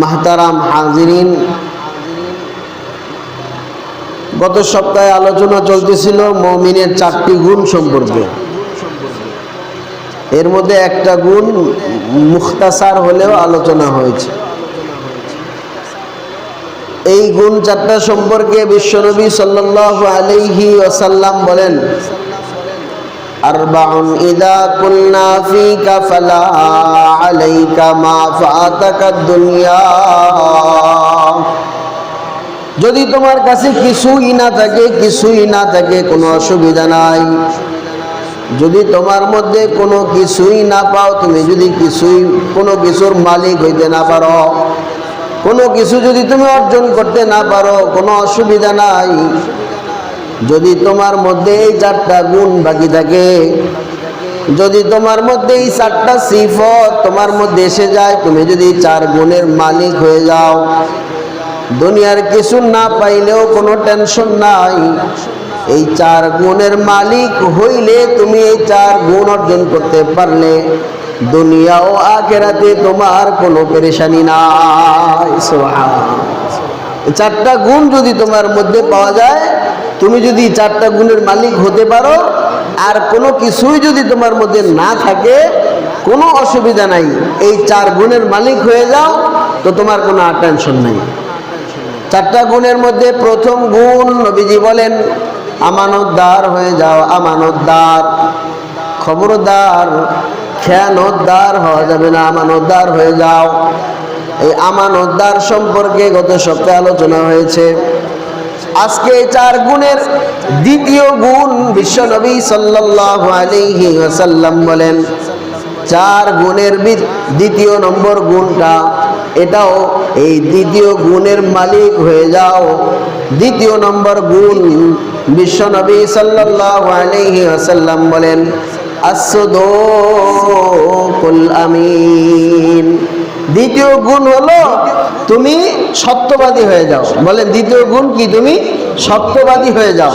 মাহতারাম হাজিরিন। গত সপ্তাহে আলোচনা চলতেছিল মমিনের চারটি গুণ সম্পর্কে। এর মধ্যে একটা গুণ মুখতাসার হলেও আলোচনা হয়েছে। এই গুণ চারটা সম্পর্কে বিশ্বনবী সাল্লাহ আলাইহি ওয়াসাল্লাম বলেন أربع إذا كنا فيك فلا عليك ما فاتك الدنيا যদি তোমার কাছে কিছুই না থাকে কিছুই না থাকে কোনো অসুবিধা নাই যদি তোমার মধ্যে কোনো কিছুই না পাও তুমি যদি কিছুই কোনো কিছুর মালিক হইতে না পারো কোনো কিছু যদি তুমি অর্জন করতে না পারো কোনো অসুবিধা নাই যদি তোমার মধ্যে এই চারটা গুণ বাকি থাকে, যদি তোমার মধ্যে এই চারটা সিফত তোমার মধ্যে এসে যায়, তুমি যদি চার গুণের মালিক হয়ে যাও, দুনিয়ার কিছু না পাইলেও কোনো টেনশন নাই। এই চার গুণের মালিক হইলে তুমি এই চার গুণ অর্জন করতে পারলে, দুনিয়া ও আখেরাতে তোমার কোনো পেরেশানি নাই। চারটা গুণ যদি তোমার মধ্যে পাওয়া যায় তুমি যদি চারটা গুণের মালিক হতে পারো, আর কোনো কিছুই যদি তোমার মধ্যে না থাকে, কোনো অসুবিধা নাই। এই চার গুণের মালিক হয়ে যাও, তো তোমার কোনো আর টেনশন নাই। চারটা গুণের মধ্যে প্রথম গুণ নবীজি বলেন, আমানতদার হয়ে যাও, আমানতদার। খবরদার, খেয়ানতদার হওয়া যাবে না, আমানতদার হয়ে যাও। এই আমানতদার সম্পর্কে গত সপ্তাহে আলোচনা হয়েছে। আজকে চার গুণের দ্বিতীয় গুণ বিশ্বনবী সাল্লাল্লাহু আলাইহি ওয়াসাল্লাম বলেন। চার গুণের দ্বিতীয় নম্বর গুণটা, এটাও এই দ্বিতীয় গুণের মালিক হয়ে যাও। দ্বিতীয় নম্বর গুণ বিশ্বনবী সাল্লাল্লাহু আলাইহি ওয়াসাল্লাম বলেন আসদুকুল আমিন। দ্বিতীয় গুণ হলো তুমি সত্যবাদী হয়ে যাও। বলেন, দ্বিতীয় গুণ কি? তুমি সত্যবাদী হয়ে যাও।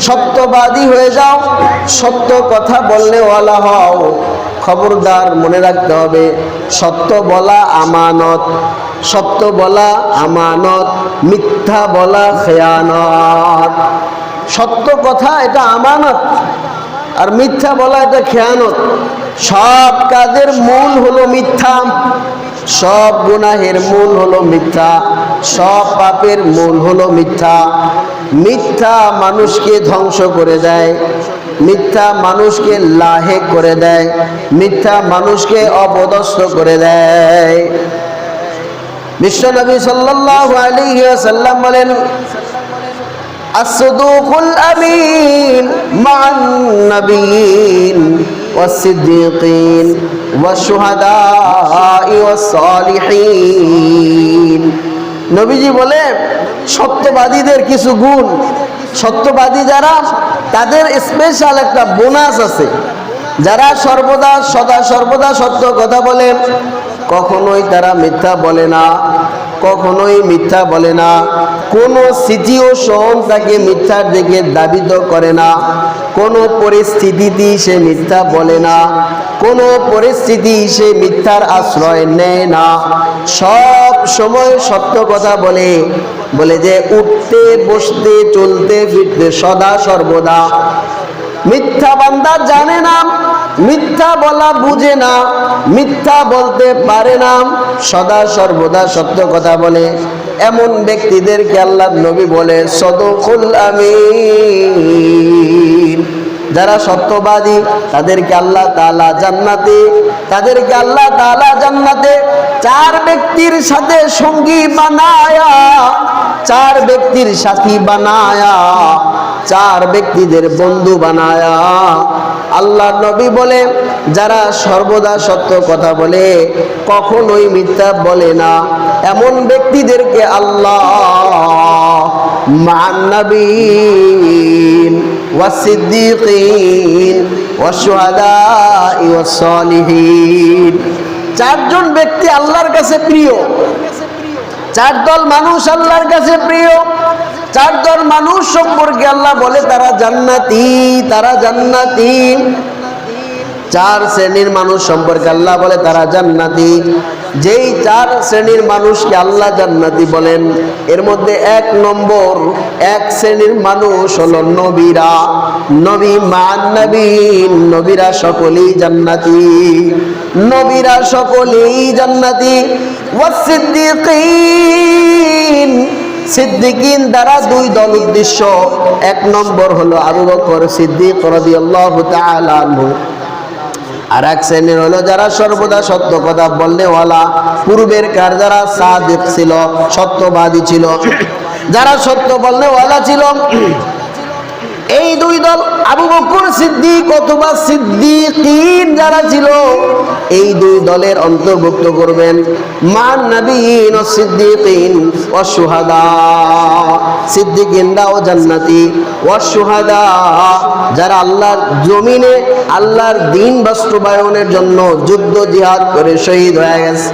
সত্যবাদী হয়ে যাও। সত্য কথা বললে ওয়ালা হও। খবরদার মনে রাখতে হবে, সত্য বলা আমানত, সত্য বলা আমানত, মিথ্যা বলা খেয়ানত। সত্য কথা, এটা আমানত, আর মিথ্যা বলা, এটা খেয়ানত। সব কাজের মূল হলো মিথ্যা। সব গুনাহের মূল হলো মিথ্যা সব পাপের মূল হলো মিথ্যা মিথ্যা মানুষকে ধ্বংস করে দেয় মিথ্যা মানুষকে লাহে করে দেয় মিথ্যা মানুষকে অপদস্থ করে দেয় বিশ্বনবী সাল্লাল্লাহু আলাইহি ওয়াসাল্লাম বলেন الصدوق الأمين مع النبيين والصديقين والشهداء والصالحين নবীজি বলে সত্যবাদীদের কিছু গুণ সত্যবাদী যারা তাদের স্পেশাল একটা বোনাস আছে যারা সর্বদা সদা সর্বদা সত্য কথা বলে কখনোই তারা মিথ্যা বলে না কখনোই মিথ্যা বলে না। কোনো সিচুয়েশন তাকে মিথ্যার দিকে দাবিত করে না। কোনো পরিস্থিতিতে সে মিথ্যা বলে না। কোনো পরিস্থিতি সে মিথ্যার আশ্রয় নেয় না। সব সময় সত্য কথা বলে। বলে যে, উঠতে, বসতে, চলতে, ফিরতে সদা সর্বদা। মিথ্যা বান্দা জানে না। মিথ্যা বলা বুঝে না, মিথ্যা বলতে পারে না। সদা সর্বদা সত্য কথা বলে। এমন ব্যক্তিদেরকে আল্লাহ নবী বলে, সদকুল আমিন। যারা সত্যবাদী, তাদেরকে আল্লাহ তালা জান্নাতে, তাদেরকে আল্লাহ তালা জান্নাতে চার ব্যক্তির সাথে সঙ্গী বানায়া, চার ব্যক্তির সাথী বানায়া চার ব্যক্তিদের বন্ধু বানায়া, আল্লাহ নবী বলে, যারা সর্বদা সত্য কথা বলে, কখনোই মিথ্যা বলে না। এমন ব্যক্তিদেরকে আল্লাহ চারজন ব্যক্তি আল্লাহর কাছে প্রিয়। চার দল মানুষ আল্লাহর কাছে প্রিয়। চার দল মানুষ সম্পর্কে আল্লাহ বলে, তারা জান্নাতি তারা জান্নাতি। চার শ্রেণির মানুষ সম্পর্কে আল্লাহ বলে, তারা জান্নাতি। যেই চার শ্রেণির মানুষকে আল্লাহ জান্নাতি বলেন, এর মধ্যে এক নম্বর, এক শ্রেণির মানুষ হলো নবীরা। নবী মান নবীন নবীরা সকলেই জান্নাতি। নবীরা সকলেই জান্নাতি। ওয়াসিদ্দিকিন সিদ্দিকিন দ্বারা দুই দল উদ্দেশ্য এক নম্বর হলো আবু বকর সিদ্দিক রাদিয়াল্লাহু তাআলা আনহু। আর এক শ্রেণির হলো যারা সর্বদা সত্য কথা বলনেওয়ালা। পূর্বের কার যারা সাদিক ছিল, সত্যবাদী ছিল। যারা সত্য বললেওয়ালা ছিল এই দুই দল, আবু বকর সিদ্দিক অথবা সিদ্দিকিন যারা ছিল, এই দুই দলের অন্তর্ভুক্ত করবেন মান নবীন ও সিদ্দিকিন ও সুহাদা। সিদ্দিকিনরাও জান্নাতি, ও সুহাদা। যারা আল্লাহর জমিনে, আল্লাহর দিন বাস্তবায়নের জন্য যুদ্ধ, জিহাদ করে শহীদ হয়ে গেছে।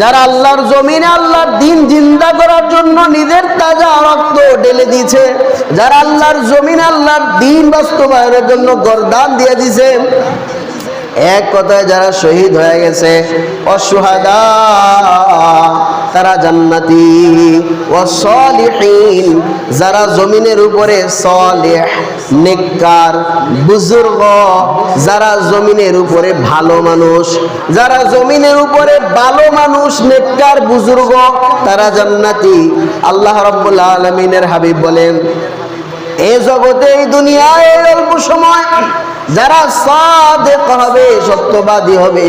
যারা আল্লাহর জমিনে, আল্লাহর দিন জিন্দা করার জন্য নিজের তাজা ঢেলে দিয়েছে, যারা আল্লাহর জমিন, আল্লাহর দিন বাস্তবায়নের জন্য গরদান দিয়ে দিছে এক কথায় যারা শহীদ হয়ে গেছে, অসুহাদা। তারা জান্নাতি। ও সলিহীন, যারা জমিনের উপরে সলিহ, নেককার, বুজুর্গ, যারা জমিনের উপরে ভালো মানুষ, যারা জমিনের উপরে ভালো মানুষ, নেককার, বুজুর্গ, তারা জান্নাতি। আল্লাহ রাব্বুল আলামিনের হাবিব বলেন এই জগতে, এই দুনিয়ায় অল্প সময় যারা সাদেক হবে, সত্যবাদী হবে,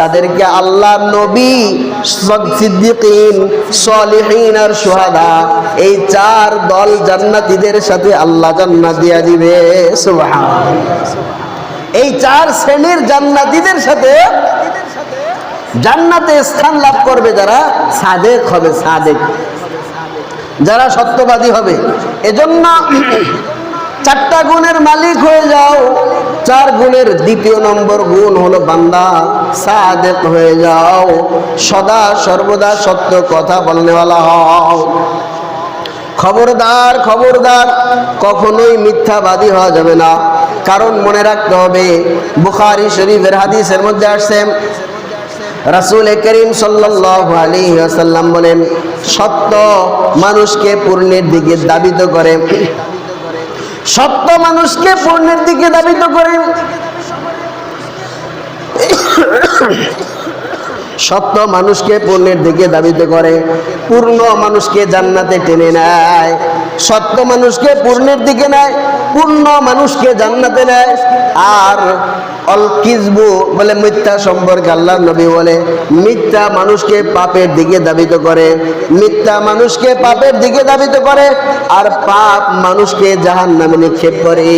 তাদেরকে আল্লাহ নবী সিদ্দিকিন আর সুহাদা, এই চার দল জান্নাতীদের সাথে আল্লাহ জান্নাত দিয়া দিবে। এই চার শ্রেণির জান্নাতীদের সাথে জান্নাতে স্থান লাভ করবে যারা সাদেক হবে, সাদেক। যারা সত্যবাদী হবে। এজন্য চারটা গুণের মালিক হয়ে যাও। চার গুণের দ্বিতীয় নম্বর গুণ হলো বান্দা। সাদেক হয়ে যাও। সদা সর্বদা সত্য কথা বলনেওয়ালা হও। খবরদার খবরদার, কখনোই মিথ্যাবাদী হওয়া যাবে না। কারণ মনে রাখতে হবে, বুখারি শরীফের হাদিসের মধ্যে আসছে, রাসুল করিম ওয়াসাল্লাম বলেন, সত্য মানুষকে পূর্ণের দিকে দাবিত করে। সত্য মানুষকে পূর্ণের দিকে দাবিত করে। সত্য মানুষকে পূর্ণের দিকে দাবিত করে। পূর্ণ মানুষকে জান্নাতে টেনে নেয়। সত্য মানুষকে পূর্ণের দিকে নেয়, পূর্ণ মানুষকে জান্নাতে নেয়। আর অল কিসবু বলে মিথ্যা সম্পর্কে আল্লাহ নবী বলে, মিথ্যা মানুষকে পাপের দিকে দাবিত করে। মিথ্যা মানুষকে পাপের দিকে দাবিত করে, আর পাপ মানুষকে জাহান নামে নিক্ষেপ করে।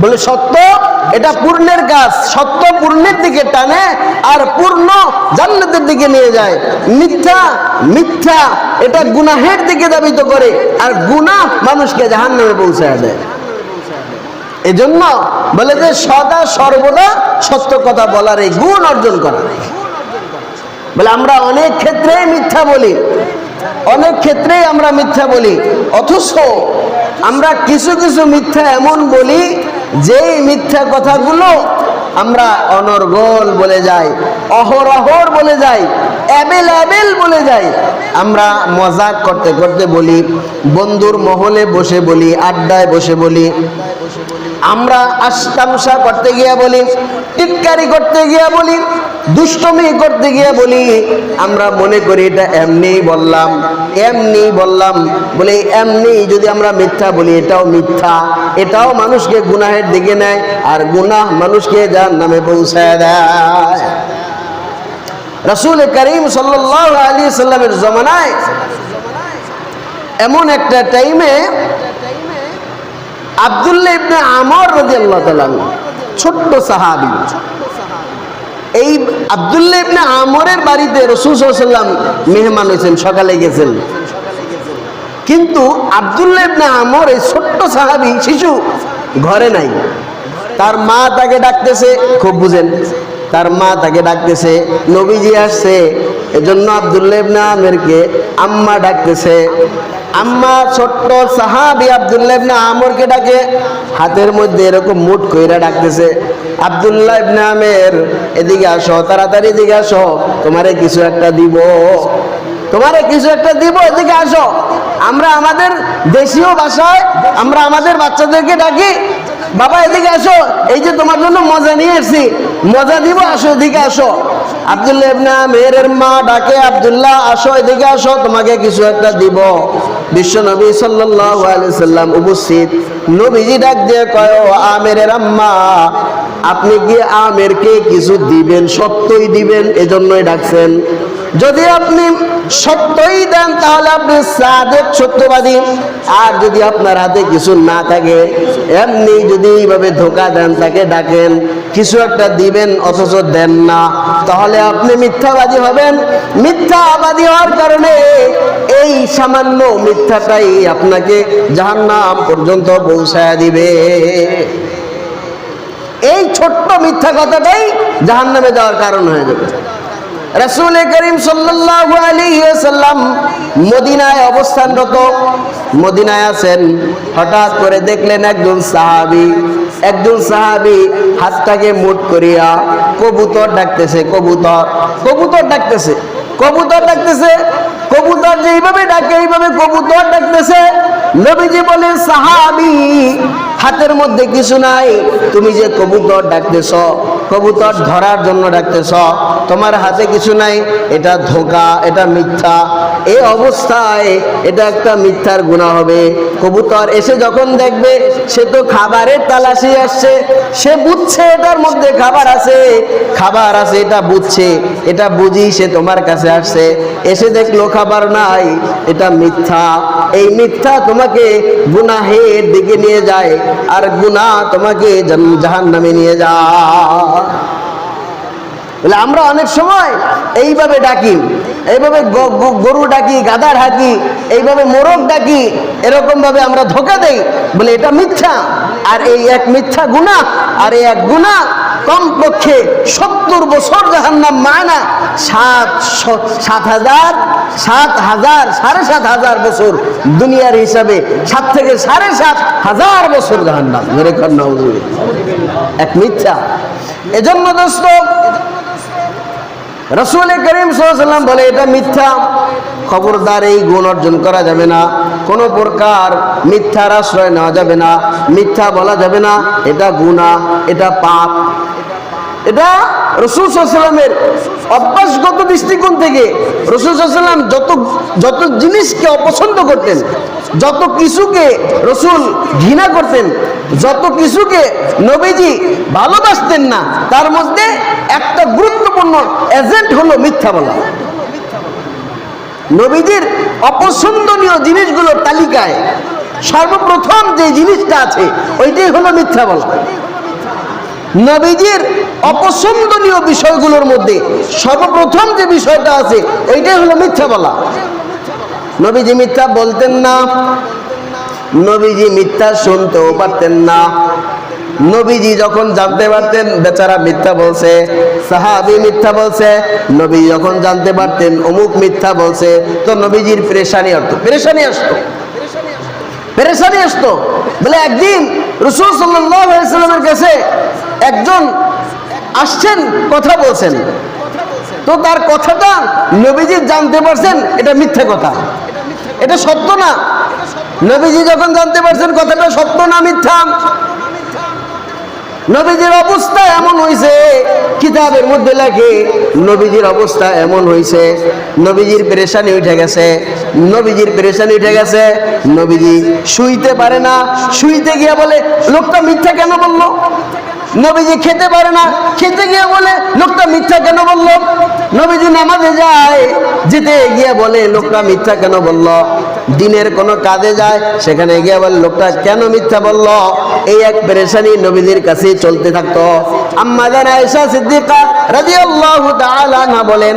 বলে সত্য? এটা পূর্ণের কাজ সত্য পূর্ণের দিকে টানে আর পূর্ণ জান্নাতের দিকে নিয়ে যায়। মিথ্যা মিথ্যা, এটা গুনাহের দিকে দাবিত করে আর গুনাহ মানুষকে জাহান নামে পৌঁছায় দেয়। এজন্য বলে যে সদা সর্বদা সত্য কথা বলার এই গুণ অর্জন করা। বলে আমরা অনেক ক্ষেত্রেই মিথ্যা বলি। অনেক ক্ষেত্রেই আমরা মিথ্যা বলি। অথচ আমরা কিছু কিছু মিথ্যা এমন বলি যেই মিথ্যা কথাগুলো আমরা অনর্গল বলে যাই অহরহর বলে যাই অ্যাবেল বলে যাই আমরা মজাক করতে করতে বলি, বন্ধুর মহলে বসে বলি, আড্ডায় বসে বলি। আমরা আস্তামশা করতে গিয়া বলি, টিটকারি করতে গিয়া বলি, দুষ্টমি করতে গিয়া বলি। আমরা মনে করি এটা এমনি বললাম এমনি বললাম। বলে এমনি যদি আমরা মিথ্যা বলি, এটাও মিথ্যা। এটাও মানুষকে গুনাহের দিকে নেয়, আর গুনাহ মানুষকে যার নামে পৌঁছায় দেয়। রসুল করিম সাল্লাহ সাল্লামের জমানায় এমন একটা টাইমে আবদুল্লাহ ইবনে আমর তাআলা ছোট্ট সাহাবি। এই আবদুল্লাহ ইবনে আমরের বাড়িতে রাসূল আলাইহি মেহমান হয়েছেন, সকালে গেছেন। কিন্তু আবদুল্লাহ ইবনে আমর এই ছোট্ট সাহাবি শিশু ঘরে নাই। তার মা তাকে ডাকতেছে, খুব বুঝেন। তার মা তাকে ডাকতেছে, নবীজি আসছে। এজন্য আবদুল্লাহ ইবনে আমেরকে আম্মা ডাকতেছে। আম্মা ছোট্ট সাহাবি আব্দুল্লাহ ইবনে আমরকে ডাকে। হাতের মধ্যে এরকম মুঠ কইরা ডাকতেছে, আব্দুল্লাহ ইবনে আমের, এদিকে আসো, তাড়াতাড়ি এদিকে আসো, তোমারে কিছু একটা দিব। তোমারে কিছু একটা দিব, এদিকে আসো। আমরা আমাদের দেশীয় ভাষায়, আমরা আমাদের বাচ্চাদেরকে ডাকি বাবা, এদিকে আসো। এই যে তোমার জন্য মজা নিয়ে এসেছি। মজা দিব, আসো, এদিকে আসো। আব্দুল্লাহ আমেরের মা ডাকে, আব্দুল্লাহ, আসো, এদিকে আসো, তোমাকে কিছু একটা দিব। বিশ্ব নবী সাল্লাম উপস্থিত। নবীজি ডাক দিয়ে কয়, ও আমেরের আম্মা, আপনি কি কিছু দিবেন, সত্যই দিবেন? এজন্যই ডাকছেন। যদি আপনি সত্যই দেন, তাহলে আপনি সাদেক সত্যবাদী। আর যদি আপনার হাতে কিছু না থাকে, এমনি যদি এইভাবে ধোকা দেন, তাকে ডাকেন, কিছু একটা দিবেন, অথচ দেন না। তাহলে আপনি মিথ্যাবাদী হবেন। মিথ্যাবাদী হওয়ার কারণে এই সামান্য মিথ্যাটাই আপনাকে জাহান্নাম পর্যন্ত পৌঁছায় দিবে। এই ছোট্ট মিথ্যা কথাটাই জাহান্নামে যাওয়ার কারণ হয়ে যাবে। রাসূল করিম সাল্লাল্লাহু আলাইহি ওয়াসাল্লাম মদিনায় অবস্থানরত। মদিনায় আছেন। হঠাৎ করে দেখলেন একজন সাহাবী। একজন সাহাবী হাতটাকে মুঠ করিয়া কবুতর ডাকতেছে, কবুতর কবুতর ডাকতেছে কবুতর ডাকতেছে, কবুতর যে এইভাবে ডাকে, এইভাবে কবুতর ডাকতেছে। নবীজি বলে সাহাবী হাতের মধ্যে কিছু নাই। তুমি যে কবুতর ডাকতেছ, কবুতর ধরার জন্য ডাকতেছ, তোমার হাতে কিছু নাই, এটা ধোকা, এটা মিথ্যা। এই অবস্থায় এটা একটা মিথ্যার গুণা হবে। কবুতর এসে যখন দেখবে, সে তো খাবারের তালাশি আসছে, সে বুঝছে এটার মধ্যে খাবার আছে। খাবার আছে, এটা বুঝছে, এটা বুঝি সে তোমার কাছে আসছে। এসে দেখল খাবার নাই, এটা মিথ্যা। এই মিথ্যা তোমাকে গুনাহের দিকে নিয়ে যায়। আর গুনাহ তোমাকে জাহান নামে নিয়ে যা। বলে আমরা অনেক সময় এইভাবে ডাকি। এইভাবে গরু ডাকি গাদা ডাকি এইভাবে মোরগ ডাকি এরকম ভাবে আমরা ধোকা দেই, বলে এটা মিথ্যা। আর এই এক মিথ্যা গুণা আর এই এক গুণা কমপক্ষে সত্তর বছর যাহার নাম মায়না সাত সাত হাজার সাত হাজার, সাড়ে সাত হাজার বছর দুনিয়ার হিসাবে, সাত থেকে সাড়ে সাত হাজার বছর জাহান নাম এক মিথ্যা। এজন্য দোস্ত রসুল করিম সাল্লাম বলে, এটা মিথ্যা। খবরদার এই গুণ অর্জন করা যাবে না। কোনো প্রকার মিথ্যার আশ্রয় নেওয়া যাবে না। মিথ্যা বলা যাবে না। এটা গুণা এটা পাপ। এটা রসুল সাল্লামের অভ্যাসগত দৃষ্টিকোণ থেকে রসুল সাল্লাম যত যত জিনিসকে অপছন্দ করতেন, যত কিছুকে রসুল ঘৃণা করতেন, যত কিছুকে নবীজি ভালোবাসতেন না, তার মধ্যে একটা গুরুত্বপূর্ণ এজেন্ট হলো মিথ্যা বলা। নবীজির অপছন্দনীয় জিনিসগুলোর তালিকায় সর্বপ্রথম যে জিনিসটা আছে, ওইটাই হলো মিথ্যা বলা। নবীজির অপছন্দনীয় বিষয়গুলোর মধ্যে সর্বপ্রথম যে বিষয়টা আছে ওইটাই হলো মিথ্যা বলা। নবীজি মিথ্যা বলতেন না, নবীজি মিথ্যা শুনতেও পারতেন না। নবীজি যখন জানতে পারতেন, বেচারা মিথ্যা বলছে, সাহাবি মিথ্যা বলছে, নবী যখন জানতে পারতেন, অমুক মিথ্যা বলছে, তো নবীজির পেরেশানি আসতো পেরেশানি আসতো। পেরেশানি আসতো। বলে একদিন রসুল সাল্লামের কাছে একজন আসছেন, কথা বলছেন। তো তার কথাটা নবীজি জানতে পারছেন, এটা মিথ্যে কথা। এটা সত্য না? নবীজি যখন জানতে পারছেন কথাটা সত্য না মিথ্যা? নবীজির অবস্থা এমন হয়েছে কিতাবের মধ্যে লেখে, নবীজির অবস্থা এমন হয়েছে নবীজির পেরেশানি উঠে গেছে, নবীজির পেরেশানি উঠে গেছে, নবীজি শুইতে পারে না, শুইতে গিয়ে বলে, লোকটা মিথ্যা কেন বলল? নবীজি খেতে পারে না। খেতে গিয়ে বলে, লোকটা মিথ্যা কেন বলল? নবীজি নামাজে যায়, যেতে গিয়ে বলে, লোকটা মিথ্যা কেন বলল? দিনের কোনো কাজে যায়, সেখানে গিয়ে বলে, লোকটা কেন মিথ্যা বলল? এই এক পেরেশানি নবীজির কাছে চলতে থাকতো। আম্মা জান আয়েশা সিদ্দিকা রাদিয়াল্লাহু তাআলা না বলেন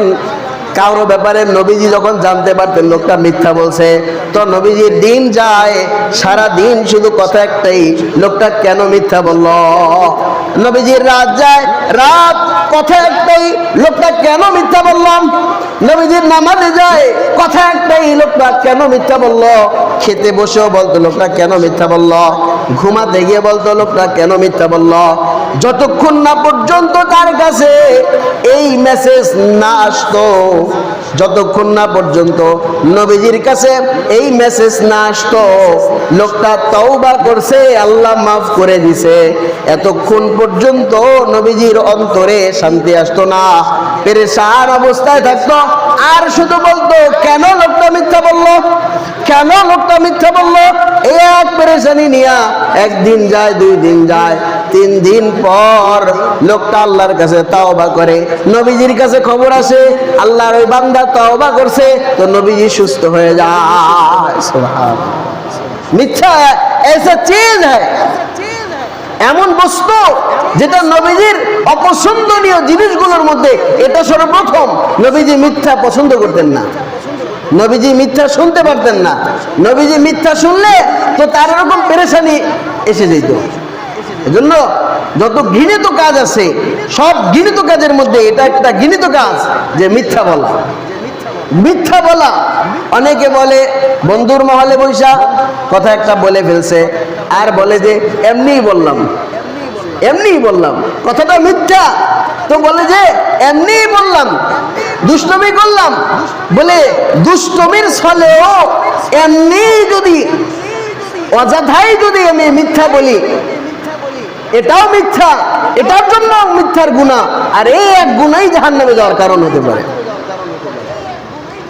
কারও ব্যাপারে নবীজি যখন জানতে পারতেন, লোকটা মিথ্যা বলছে, তো নবীজির দিন যায়, সারা দিন শুধু কথা একটাই, লোকটা কেন মিথ্যা বলল? নবীজির রাত যায়, রাত কথা একটাই, লোকটা কেন মিথ্যা বললাম নবীজির নামাজে যায়, কথা একটাই, লোকটা কেন মিথ্যা বলল? খেতে বসেও বলতো, লোকটা কেন মিথ্যা বলল? ঘুমাতে গিয়ে বলতো লোকটা কেন মিথ্যা বলল? যতক্ষণ না পর্যন্ত তার কাছে এই মেসেজ না আসতো যতক্ষণ না পর্যন্ত নবীজির কাছে এই মেসেজ না আসতো, লোকটা তওবা করছে, আল্লাহ মাফ করে দিছে। এতক্ষণ পর্যন্ত নবীজির অন্তরে শান্তি আসতো না, পেরেশান অবস্থায় থাকতো। আর শুধু বলতো, কেন লোকটা মিথ্যা বলল? কেন লোকটা মিথ্যা বলল? এক পেরেশানি নিয়া একদিন যায়, দুই দিন যায়। তিন দিন পর লোকটা আল্লাহর কাছে তাওবা করে। নবীজির কাছে খবর আসে, আল্লাহর ওই বান্দা তাওবা করছে, তো নবীজি সুস্থ হয়ে যায়। মিথ্যা এসে চিজ হ্যায় এমন বস্তু যেটা নবীজির অপছন্দনীয় জিনিসগুলোর মধ্যে, এটা সর্বপ্রথম। নবীজি মিথ্যা পছন্দ করতেন না। নবীজি মিথ্যা শুনতে পারতেন না। নবীজি মিথ্যা শুনলে তো তার এরকম পেরেশানি এসে যেত। এজন্য যত ঘৃণিত কাজ আছে, সব ঘৃণিত কাজের মধ্যে এটা একটা ঘৃণিত কাজ যে মিথ্যা বলা। মিথ্যা বলা। অনেকে বলে, বন্ধুর মহলে বৈশা, কথা একটা বলে ফেলছে। আর বলে যে, এমনিই বললাম। এমনিই বললাম। কথাটা মিথ্যা। তো বলে যে, এমনিই বললাম। দুষ্টমি করলাম। বলে, দুষ্টমির ছলেও এমনি যদি, অযথাই যদি আমি মিথ্যা বলি এটাও মিথ্যা, এটার জন্য মিথ্যার গুণা আর এই এক গুণাই জাহান নামে যাওয়ার কারণ হতে পারে।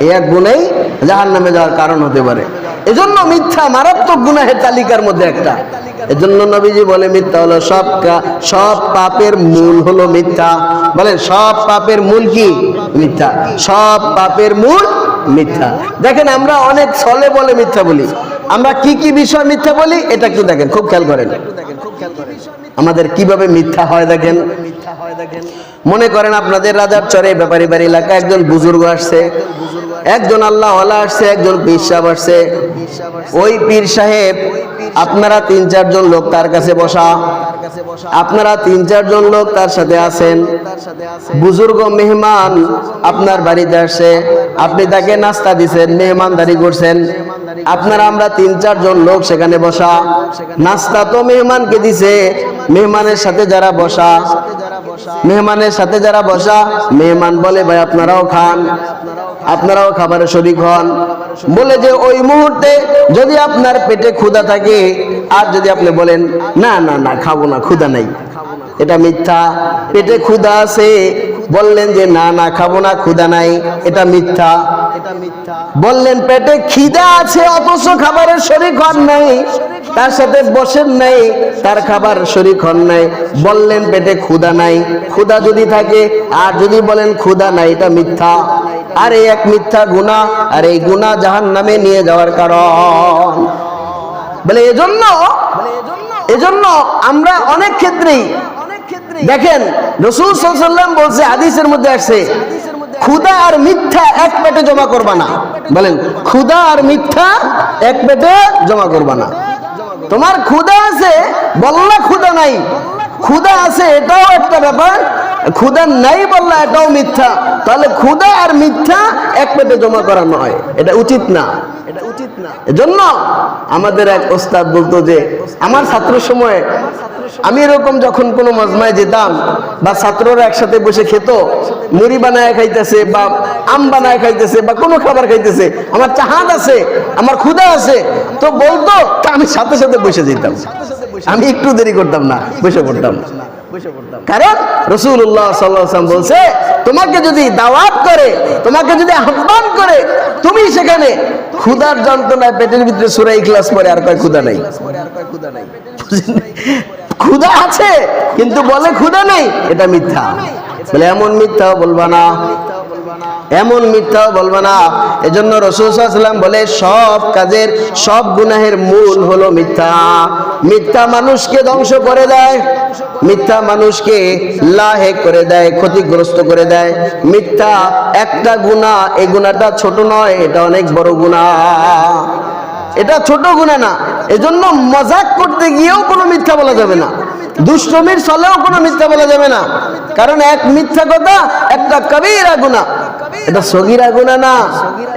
এই এক জাহান নামে যাওয়ার কারণ হতে পারে। এজন্য মিথ্যা মারাত্মক তালিকার মধ্যে একটা। এজন্য নবীজি বলে, মিথ্যা হলো সব সব পাপের মূল হলো মিথ্যা। সব পাপের মূল কি? মিথ্যা। সব পাপের মূল মিথ্যা। দেখেন, আমরা অনেক ছলে বলে মিথ্যা বলি। আমরা কি কি বিষয় মিথ্যা বলি, এটা একটু দেখেন, খুব খেয়াল করেন। আমাদের কীভাবে মিথ্যা হয় দেখেন। মনে করেন আপনাদের রাজার চরে ব্যাপারী বাড়ি এলাকা একজন বুজুর্গ আসছে। একজন আল্লাহ আসছে, একজন পীর সাহেব আসছে। ওই পীর সাহেব, আপনারা তিন, চারজন লোক তার কাছে বসা। আপনারা তিন, চারজন লোক তার সাথে আছেন। বুজুর্গ মেহমান আপনার বাড়িতে আসছে। আপনি তাকে নাস্তা দিছেন, মেহমানদারি করছেন। আপনারা আমরা তিন, চারজন লোক সেখানে বসা। নাস্তা তো মেহমানকে দিছে। মেহমানের সাথে যারা বসা, মেহমানের সাথে যারা বসা, মেহমান বলে, ভাই, আপনারাও খান। আপনারাও খাবারে শরিক হন। বলে যে, ওই মুহূর্তে যদি আপনার পেটে ক্ষুধা থাকে, আর যদি আপনি বলেন, না না না, খাব না, ক্ষুধা নাই। এটা মিথ্যা। পেটে ক্ষুধা আছে বললেন যে না না খাব না ক্ষুদা নাই এটা মিথ্যা। বললেন পেটে খিদা আছে অথচ খাবারের শরিক হন নাই। তার সাথে বসেন নাই তার খাবার শরিক হন নাই। বললেন পেটে ক্ষুদা নাই। ক্ষুদা যদি থাকে আর যদি বলেন ক্ষুদা নাই এটা মিথ্যা। আর এই এক মিথ্যা গুণা আর এই গুণা জাহান নামে নিয়ে যাওয়ার কারণ। বলে এজন্য এজন্য আমরা অনেক ক্ষেত্রেই দেখেন, রসুল সাল্লাম বলছে, হাদিসের মধ্যে আসছে ক্ষুদা আর মিথ্যা এক পেটে জমা করবা না। বলেন ক্ষুদা আর মিথ্যা এক পেটে জমা করবা না। তোমার ক্ষুদা আছে বললা ক্ষুদা নাই। ক্ষুদা আছে, এটাও একটা ব্যাপার। ক্ষুদা নাই বললা এটাও মিথ্যা। তাহলে ক্ষুদা আর মিথ্যা এক পেটে জমা করা নয়। এটা উচিত না। এটা উচিত না। এজন্য আমাদের এক ওস্তাদ বলতো যে, আমার ছাত্র সময়ে আমি এরকম যখন কোনো মজমায় যেতাম বা ছাত্ররা একসাথে বসে খেত, মুড়ি বানায় খাইতেছে বা আম বানায় খাইতেছে বা কোনো খাবার খাইতেছে, আমার চাহাদ আছে, আমার ক্ষুদা আছে, তো বলতো আমি সাথে সাথে বসে যেতাম। আমি একটু দেরি করতাম না, বসে পড়তাম। কারণ রসুল্লাহ সাল্লাম বলছে তোমাকে যদি দাওয়াত করে তোমাকে যদি আহ্বান করে তুমি সেখানে ক্ষুধার যন্ত্রণায় পেটের ভিতরে সুরাই ক্লাস পরে আর কয় ক্ষুধা নাই? ক্ষুদা আছে কিন্তু বলে ক্ষুধা নেই এটা মিথ্যা। বলে এমন মিথ্যাও বলবা না। এমন মিথ্যাও বলবা না। এজন্য রসুলাম বলে, সব কাজের সব গুনাহের মূল হলো মিথ্যা। মিথ্যা মানুষকে ধ্বংস করে দেয়, মিথ্যা মানুষকে লাহে করে দেয়, ক্ষতিগ্রস্ত করে দেয়। মিথ্যা একটা গুণা এই গুণাটা ছোট নয়, এটা অনেক বড় গুণা এটা ছোট গুণা না, এজন্য মজাক করতে গিয়েও কোনো মিথ্যা বলা যাবে না। দুষ্টমির চলেও কোনো মিথ্যা বলা যাবে না। কারণ এক মিথ্যা কথা, একটা কবিরা গুণা এটা সগিরা গুণা না,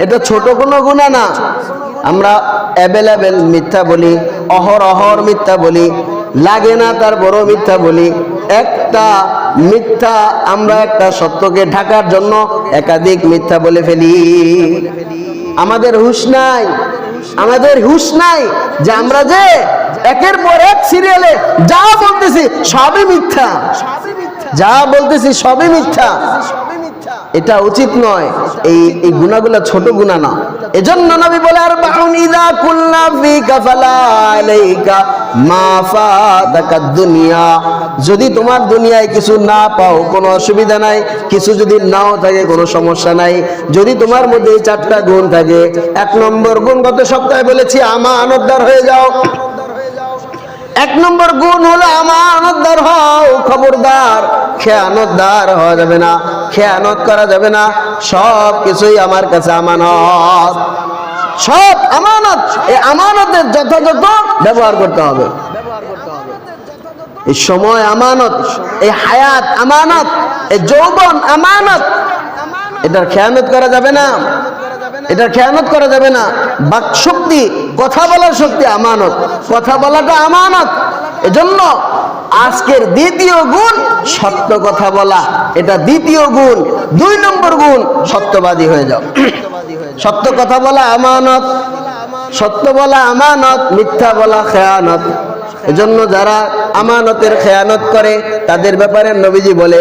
এটা ছোট কোনো গুণা না। আমরা অ্যাভেলেবেল মিথ্যা বলি অহর অহর মিথ্যা বলি, লাগে না তার বড় মিথ্যা বলি। একটা মিথ্যা আমরা একটা সত্যকে ঢাকার জন্য একাধিক মিথ্যা বলে ফেলি। আমাদের হুশ নাই। আমাদের হুশ নাই যে আমরা যে একের পর এক সিরিয়ালে যা বলতেছি সবই মিথ্যা। যা বলতেছি সবই মিথ্যা। এটা উচিত নয়, এই এই গুণাগুলো ছোট গুণা না। এজন্য নবী বলে আর বাউনিদা কুল্লা ফিকা ফালা আলাইকা যদি তোমার দুনিয়ায় কিছু না পাও, কোনো অসুবিধা নাই। কিছু যদি নাও থাকে, কোনো সমস্যা নাই। যদি তোমার মধ্যে চারটা গুণ থাকে, এক নম্বর গুণ গত সপ্তাহে বলেছি, আমানতদার হয়ে যাও। এক নম্বর গুণ হলো হও, খবরদার। খেয়ানতদার হওয়া যাবে না, খেয়ানত করা যাবে না। সব কিছুই আমার কাছে আমানত। এই আমানতের যথাযথ ব্যবহার করতে হবে। এই সময় আমানত, এই হায়াত আমানত, এই যৌবন আমানত, এটার খেয়ানত করা যাবে না। এটার খেয়ানত করা যাবে না। বাক শক্তি, কথা বলার শক্তি আমানত, কথা বলাটা আমানত। এজন্য আজকের দ্বিতীয় গুণ সত্য কথা বলা। এটা দ্বিতীয় গুণ, দুই নম্বর গুণ সত্যবাদী হয়ে যাও। সত্য কথা বলা আমানত। সত্য বলা আমানত, মিথ্যা বলা খেয়ানত। এজন্য যারা আমানতের খেয়ানত করে, তাদের ব্যাপারে নবীজি বলে